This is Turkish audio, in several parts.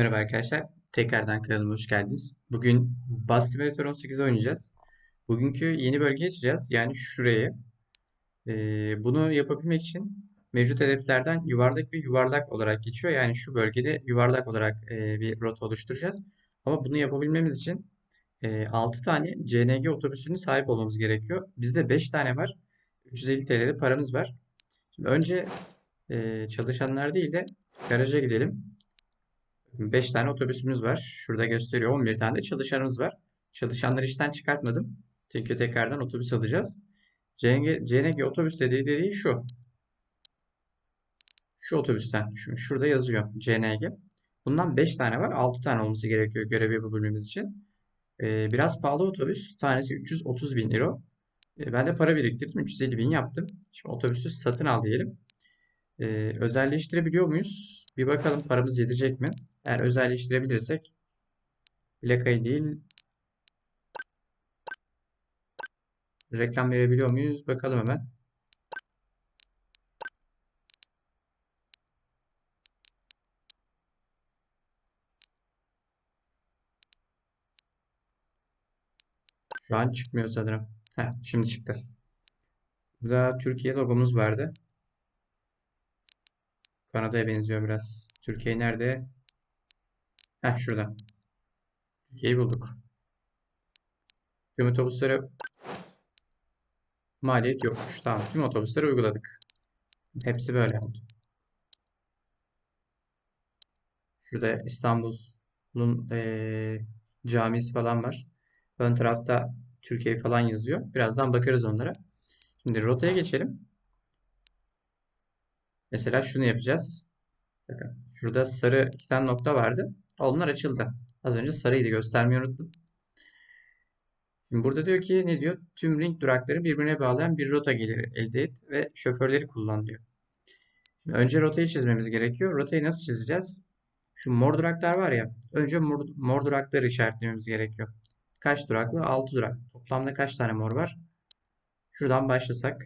Merhaba arkadaşlar. Tekrardan kanalıma hoş geldiniz. Bugün Bus Simulator 18 oynayacağız. Bugünkü yeni bölge açacağız. Yani şurayı. Ee, bunu yapabilmek için mevcut hedeflerden yuvarlak ve yuvarlak olarak geçiyor. Yani şu bölgede yuvarlak olarak e, bir rota oluşturacağız. Ama bunu yapabilmemiz için e, 6 tane CNG otobüsünün sahip olmamız gerekiyor. Bizde 5 tane var. 350 TL'de paramız var. Şimdi önce e, çalışanlar değil de garaja gidelim. 5 tane otobüsümüz var. Şurada gösteriyor. 11 tane de çalışanımız var. Çalışanları işten çıkartmadım. Çünkü tekrardan otobüs alacağız. CNG, CNG otobüs dediği, dediği şu. Şu otobüsten. Şu, şurada yazıyor CNG. Bundan 5 tane var. 6 tane olması gerekiyor görev yapabilmemiz için. Ee, biraz pahalı otobüs. Tanesi 330 bin euro. Ee, ben de para biriktirdim. 350 bin yaptım. Şimdi otobüsü satın al diyelim. Ee, özelleştirebiliyor muyuz? Bir bakalım paramız yetecek mi? Eğer özelleştirebilirsek plakayı değil reklam verebiliyor muyuz? Bakalım hemen. Şu an çıkmıyor sanırım. Heh, şimdi çıktı. Burada Türkiye logomuz vardı. Kanada'ya benziyor biraz. Türkiye nerede? Heh şurada. Türkiye'yi bulduk. Tüm otobüslere maliyet yokmuş. Tamam. Tüm otobüslere uyguladık. Hepsi böyle oldu. Şurada İstanbul'un eee, camisi falan var. Ön tarafta Türkiye falan yazıyor. Birazdan bakarız onlara. Şimdi rotaya geçelim. Mesela şunu yapacağız. Bakın şurada sarı iki tane nokta vardı. Onlar açıldı. Az önce sarıydı göstermeyi unuttum. Şimdi burada diyor ki ne diyor? Tüm ring durakları birbirine bağlayan bir rota geliri elde et ve şoförleri kullan diyor. Şimdi önce rotayı çizmemiz gerekiyor. Rotayı nasıl çizeceğiz? Şu mor duraklar var ya. Önce mor, mor durakları işaretlememiz gerekiyor. Kaç duraklı? 6 durak. Toplamda kaç tane mor var? Şuradan başlasak.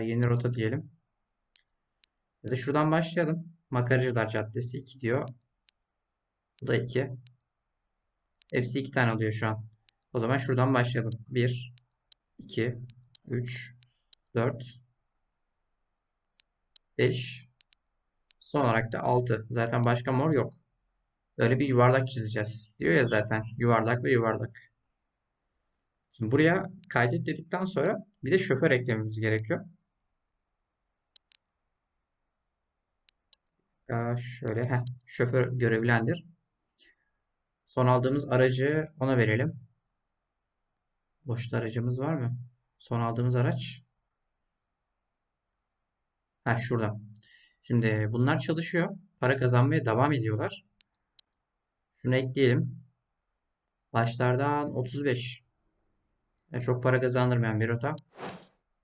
Yeni rota diyelim. Ya da şuradan başlayalım. Makaracılar Caddesi 2 diyor. Bu da 2. Hepsi 2 tane oluyor şu an. O zaman şuradan başlayalım. 1, 2, 3, 4, 5. Son olarak da 6. Zaten başka mor yok. Böyle bir yuvarlak çizeceğiz. Diyor ya zaten. Yuvarlak ve yuvarlak. Şimdi buraya kaydet dedikten sonra bir de şoför eklememiz gerekiyor. Şöyle heh, şoför görevlendir. Son aldığımız aracı ona verelim. Boşta aracımız var mı? Son aldığımız araç. Ha şurada. Şimdi bunlar çalışıyor. Para kazanmaya devam ediyorlar. Şunu ekleyelim. Başlardan 35. Yani çok para kazandırmayan bir rota.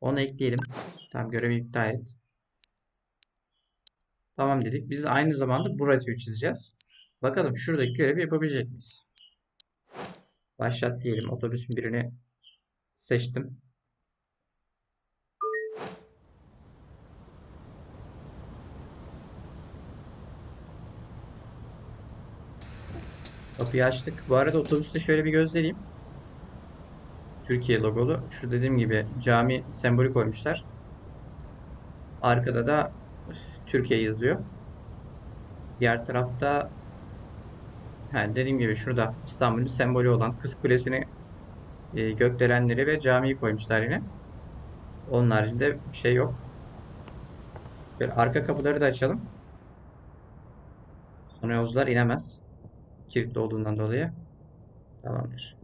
Onu ekleyelim. Tamam görevi iptal et. Tamam dedik. Biz aynı zamanda bu rotayı çizeceğiz. Bakalım şuradaki görevi yapabilecek miyiz? Başlat diyelim. Otobüsün birini seçtim. Kapıyı açtık. Bu arada otobüste şöyle bir gözleyeyim. Türkiye logolu. Şu dediğim gibi cami sembolü koymuşlar. Arkada da Türkiye yazıyor. Diğer tarafta yani dediğim gibi şurada İstanbul'un sembolü olan Kız Kulesi'ni e, gökdelenleri ve camiyi koymuşlar yine. Onun haricinde bir şey yok. Şöyle arka kapıları da açalım. Sonra yolcular inemez. Kilitli olduğundan dolayı. Tamamdır.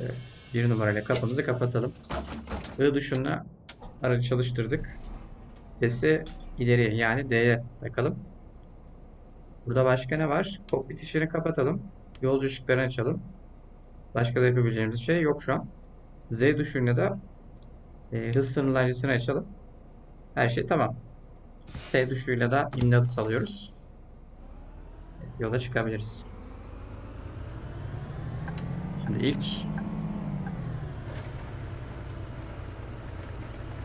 Evet, bir numarayla kapımızı kapatalım. I duşuna aracı çalıştırdık. Vitesi ileriye yani D'ye takalım. Burada başka ne var? Kokpit işini kapatalım. Yolcu ışıklarını açalım. Başka da yapabileceğimiz şey yok şu an. Z tuşuyla da e, hız sınırlayıcısını açalım. Her şey tamam. T tuşuyla da imdadı salıyoruz. Yola çıkabiliriz. Şimdi ilk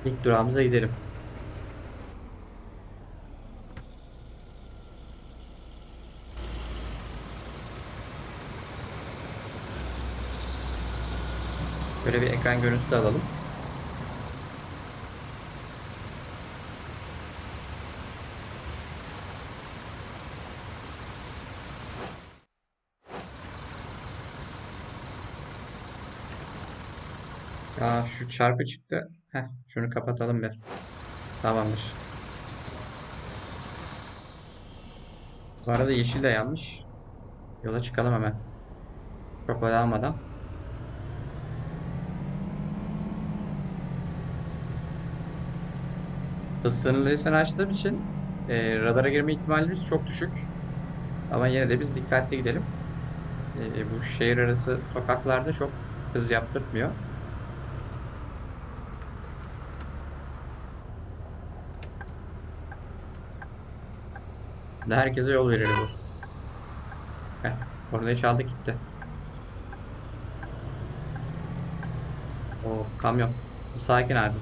İlk durağımıza gidelim. Böyle bir ekran görüntüsü de alalım. Aa, şu çarpı çıktı. Heh, şunu kapatalım bir. Tamamdır. Bu arada yeşil de yanmış. Yola çıkalım hemen. Çok oyalanmadan. Hız sınırlamasını açtığım için e, radara girme ihtimalimiz çok düşük. Ama yine de biz dikkatli gidelim. E, bu şehir arası sokaklarda çok hız yaptırtmıyor. Da herkese yol verir bu. Heh, kornayı çaldı gitti. O kamyon. Sakin abi.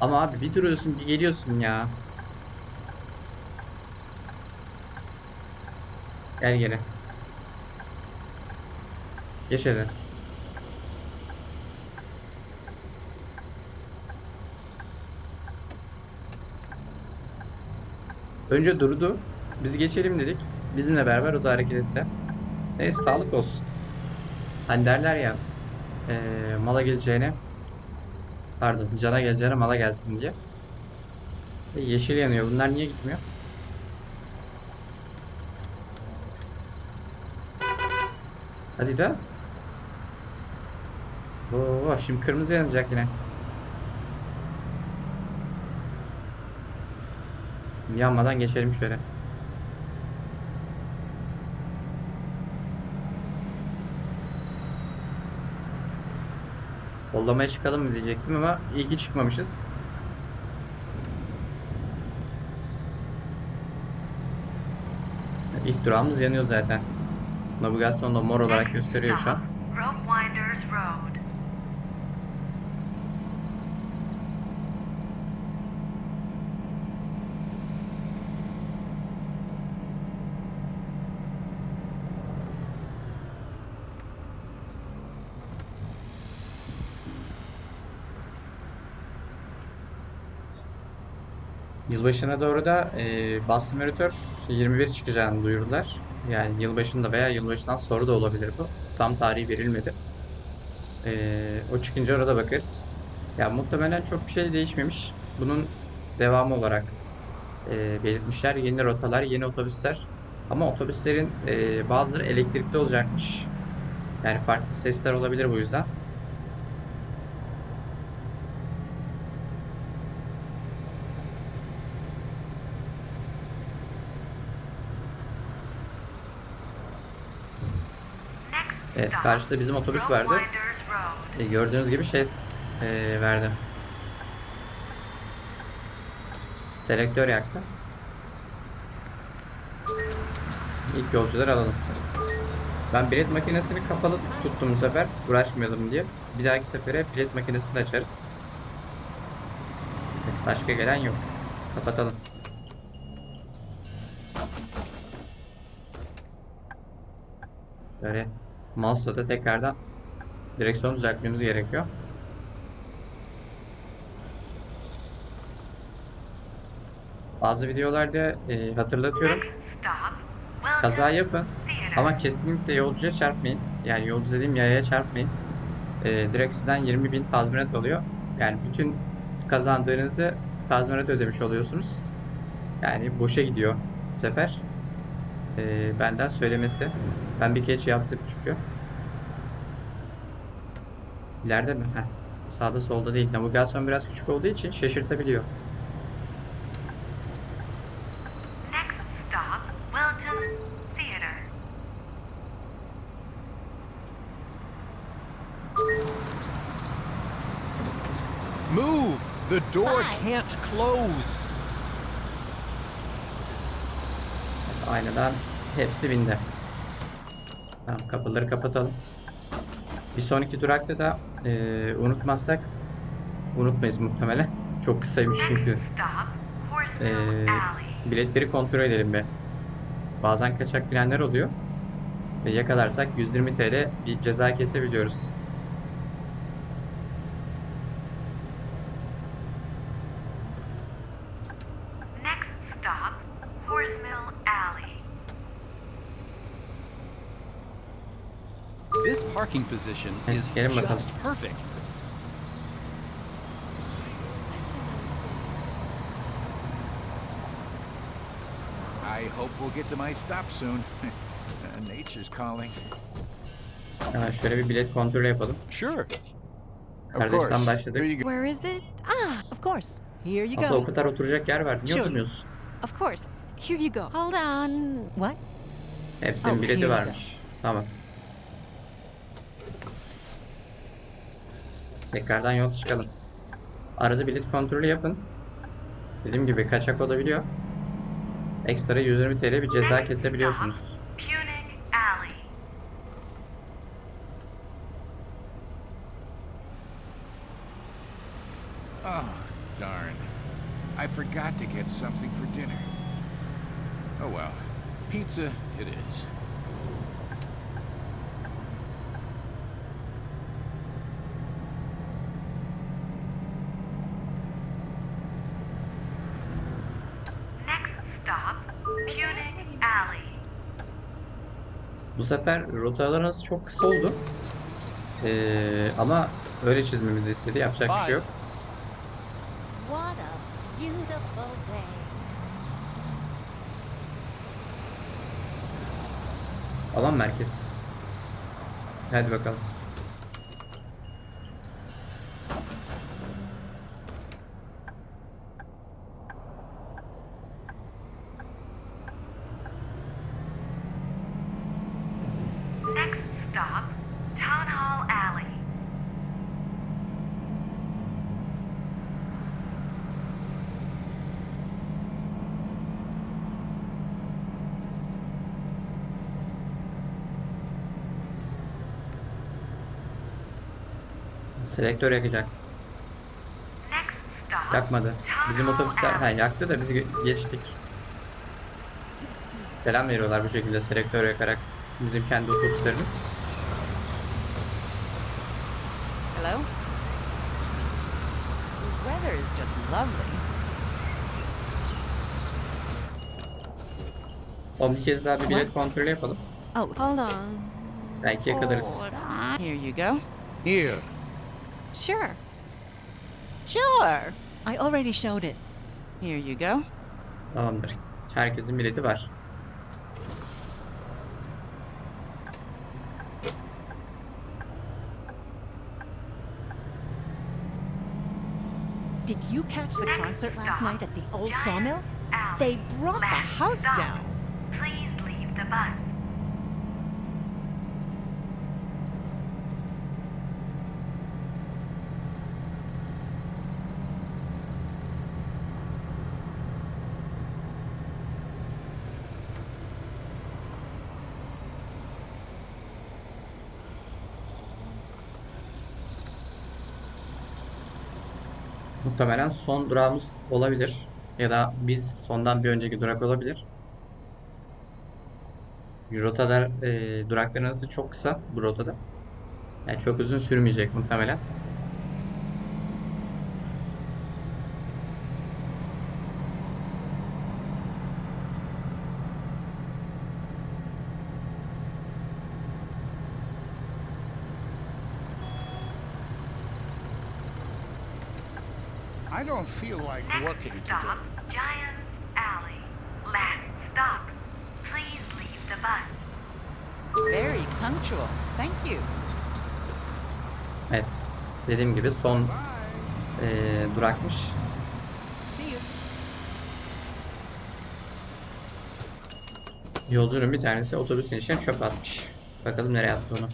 Ama abi bir duruyorsun bir geliyorsun ya. Gel geri. Geç hadi. Önce durdu. Biz geçelim dedik. Bizimle beraber o da hareket etti. Neyse sağlık olsun. Hani derler ya eee, mala geleceğine pardon cana geleceğine mala gelsin diye. E, yeşil yanıyor. Bunlar niye gitmiyor? Hadi de. Oo, şimdi kırmızı yanacak yine. Yanmadan geçelim şöyle. Sollamaya çıkalım mı diyecektim ama iyi ki çıkmamışız. İlk durağımız yanıyor zaten. Navigasyonda mor olarak gösteriyor şu an. Yılbaşına doğru da e, Bus Simulator 21 çıkacağını duyurdular. Yani yılbaşında veya yılbaşından sonra da olabilir bu. Tam tarihi verilmedi. E, o çıkınca orada bakarız. Ya muhtemelen çok bir şey değişmemiş. Bunun devamı olarak e, belirtmişler. Yeni rotalar, yeni otobüsler. Ama otobüslerin e, bazıları elektrikli olacakmış. Yani farklı sesler olabilir bu yüzden. Next Evet, karşıda bizim otobüs vardı. E, gördüğünüz gibi şey e, verdi. Selektör yaktı. İlk yolcuları alalım. Ben bilet makinesini kapalı tuttum bu sefer. Uğraşmayalım diye. Bir dahaki sefere bilet makinesini de açarız. Başka gelen yok. Kapatalım. Şöyle mouse'la da tekrardan direksiyonu düzeltmemiz gerekiyor. Bazı videolarda e, hatırlatıyorum. Kaza yapın ama kesinlikle yolcuya çarpmayın. Yani yolcu dediğim yayaya çarpmayın. E, direkt sizden 20 bin tazminat alıyor. Yani bütün kazandığınızı tazminat ödemiş oluyorsunuz. Yani boşa gidiyor sefer. E, benden söylemesi. Ben bir kez yaptım çünkü. İleride mi? Heh. Sağda solda değil. Navigasyon biraz küçük olduğu için şaşırtabiliyor. Next stop, Wilton Theater. Move! The door can't close. Aynadan hepsi bindi. Tamam kapıları kapatalım. Bir sonraki durakta da eee, unutmazsak unutmayız muhtemelen. Çok kısaymış çünkü. Alley. biletleri kontrol edelim be. Bazen kaçak bilenler oluyor. Ve yakalarsak 120 TL bir ceza kesebiliyoruz. Next stop, Horsemill Alley. This parking position is gelin bakalım. just perfect. I hope we'll get to my stop soon. Nature's calling. Hemen şöyle bir bilet kontrolü yapalım. Sure. Of Kardeşten course. başladık. Here you go. Where is it? Ah, of course. Here you Aslında o go. kadar oturacak yer var. Niye Sure. oturmuyorsun? Of course. Here you go. Hold on. What? Hepsinin Oh, bileti here go. varmış. Tamam. Tekrardan yol çıkalım. Arada bilet kontrolü yapın. Dediğim gibi kaçak olabiliyor. Ekstra 120 TL bir ceza kesebiliyorsunuz. I forgot to get something for dinner. Oh well. Pizza it is. Next stop, Punic Alley. Bu sefer rotalarınız çok kısa oldu. Ee, ama öyle çizmemizi istedi. Yapacak bir şey yok. Alan merkez. Hadi bakalım. Next stop, Town Hall Alley. Selektör yakacak. Yakmadı. Bizim otobüsler ha, yaktı da biz ge- geçtik. Selam veriyorlar bu şekilde selektör yakarak bizim kendi otobüslerimiz. Hello? The weather is just lovely. Son bir kez daha bir bilet kontrolü yapalım. Oh, hold on. Belki yakalarız. Here you go. Here. Sure. Sure. I already showed it. Here you go. Tamamdır. Herkesin bileti var. Did you catch the concert last night at the old sawmill? They brought the house down. Muhtemelen son durağımız olabilir. Ya da biz sondan bir önceki durak olabilir. Rotalar, e, durakların arası çok kısa bu rotada. Yani çok uzun sürmeyecek muhtemelen. I don't feel like Next working stop, today. Giants Alley. Last stop. Please leave the bus. Very punctual. Thank you. Evet. Dediğim gibi son e, durakmış. See you. Yolcunun bir tanesi otobüsün içine çöp atmış. Bakalım nereye attı onu.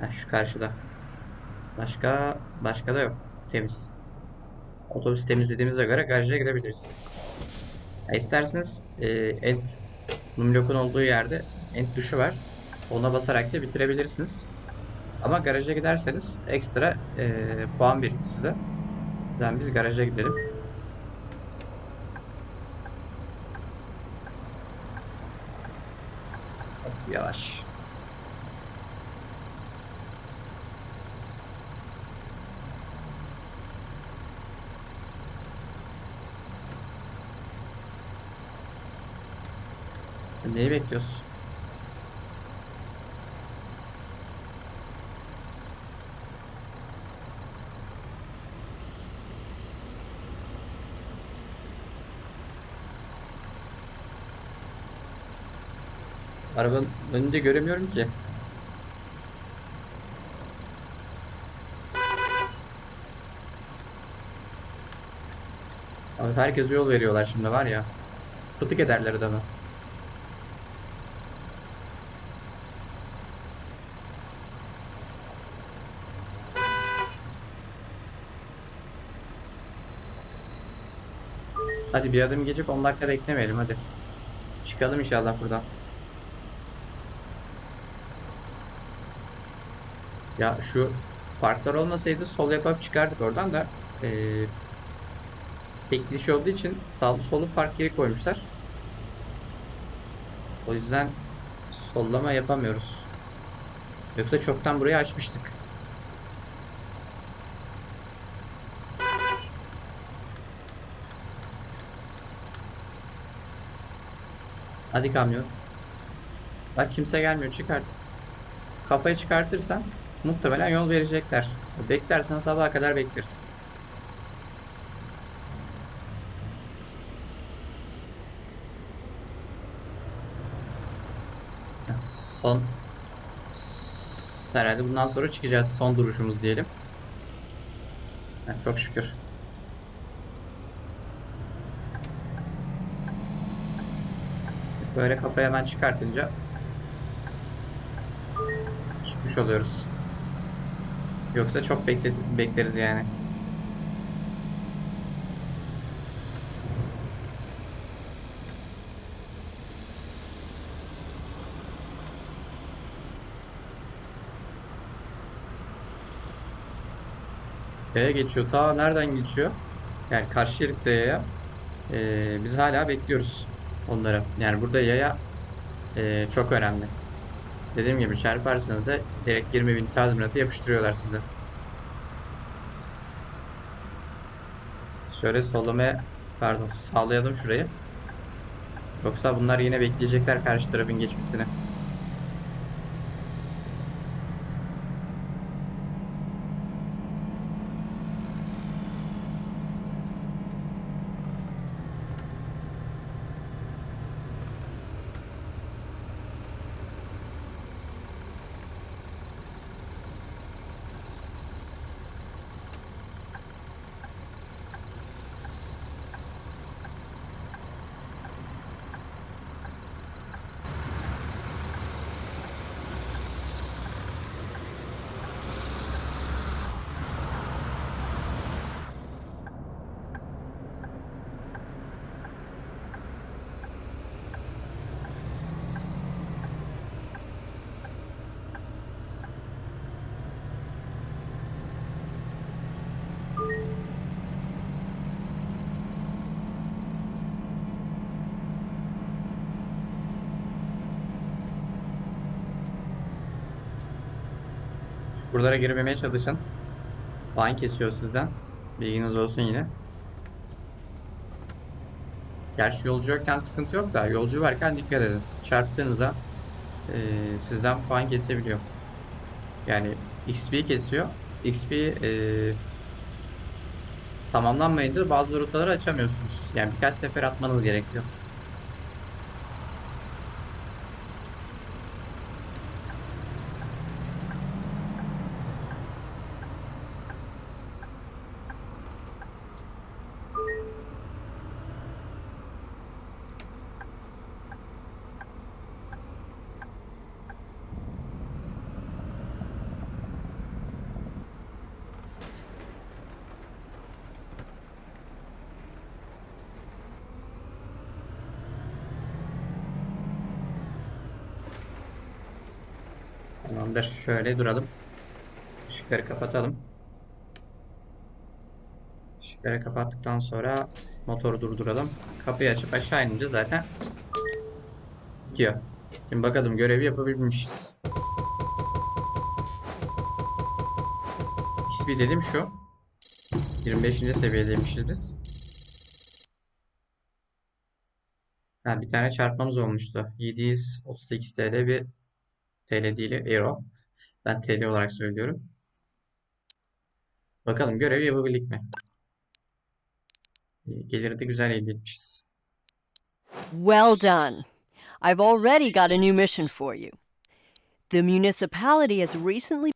Ha, şu karşıda. Başka başka da yok. Temiz. Otobüs temizlediğimize göre garaja gidebiliriz. Ya isterseniz e, Ent Numlok'un olduğu yerde Ent duşu var. Ona basarak da bitirebilirsiniz. Ama garaja giderseniz ekstra e, puan veriyor size. Yüzden biz garaja gidelim. Yavaş. Neyi bekliyoruz? Arabanın önünde göremiyorum ki. Abi herkese yol veriyorlar şimdi var ya. Fıtık ederler adamı. Hadi bir adım geçip 10 dakika beklemeyelim hadi. Çıkalım inşallah buradan. Ya şu parklar olmasaydı sol yapıp çıkardık oradan da eee bekleyiş olduğu için sağlı sollu park yeri koymuşlar. O yüzden sollama yapamıyoruz. Yoksa çoktan burayı açmıştık. Hadi kamyon. Bak kimse gelmiyor çıkart. Kafayı çıkartırsan muhtemelen yol verecekler. Beklersen sabaha kadar bekleriz. Son herhalde bundan sonra çıkacağız. Son duruşumuz diyelim. Çok şükür. Böyle kafayı hemen çıkartınca çıkmış oluyoruz. Yoksa çok bekleriz yani. Yaya geçiyor. Ta nereden geçiyor? Yani karşı şeritte yaya. Ee, biz hala bekliyoruz onları. Yani burada yaya ee, çok önemli. Dediğim gibi çarparsanız da direkt 20 bin tazminatı yapıştırıyorlar size. Şöyle sollamaya pardon sağlayalım şurayı. Yoksa bunlar yine bekleyecekler karşı tarafın geçmesini. Çukurlara girmemeye çalışın. Puan kesiyor sizden. Bilginiz olsun yine. Gerçi yolcu yokken sıkıntı yok da yolcu varken dikkat edin. Çarptığınızda eee, sizden puan kesebiliyor. Yani XP kesiyor. XP eee, tamamlanmayınca bazı rotaları açamıyorsunuz. Yani birkaç sefer atmanız gerekiyor. Tamamdır. Şöyle duralım. Işıkları kapatalım. Işıkları kapattıktan sonra motoru durduralım. Kapıyı açıp aşağı inince zaten gidiyor. Şimdi bakalım görevi yapabilmişiz. XP dedim şu. 25. seviyedeymişiz biz. Ha, bir tane çarpmamız olmuştu. 738 TL bir TL değil euro. Ben TL olarak söylüyorum. Bakalım görevi yapabildik mi? İyi, Geliri de güzel elde etmişiz. Well done. I've already got a new mission for you. The municipality has recently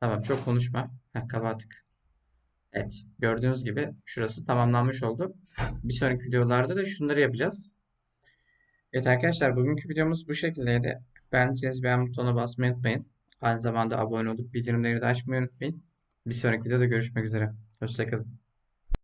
Tamam çok konuşma. Heh, kapattık. Evet gördüğünüz gibi şurası tamamlanmış oldu. Bir sonraki videolarda da şunları yapacağız. Evet arkadaşlar bugünkü videomuz bu şekildeydi. Beğendiyseniz beğen butonuna basmayı unutmayın. Aynı zamanda abone olup bildirimleri de açmayı unutmayın. Bir sonraki videoda görüşmek üzere. Hoşçakalın.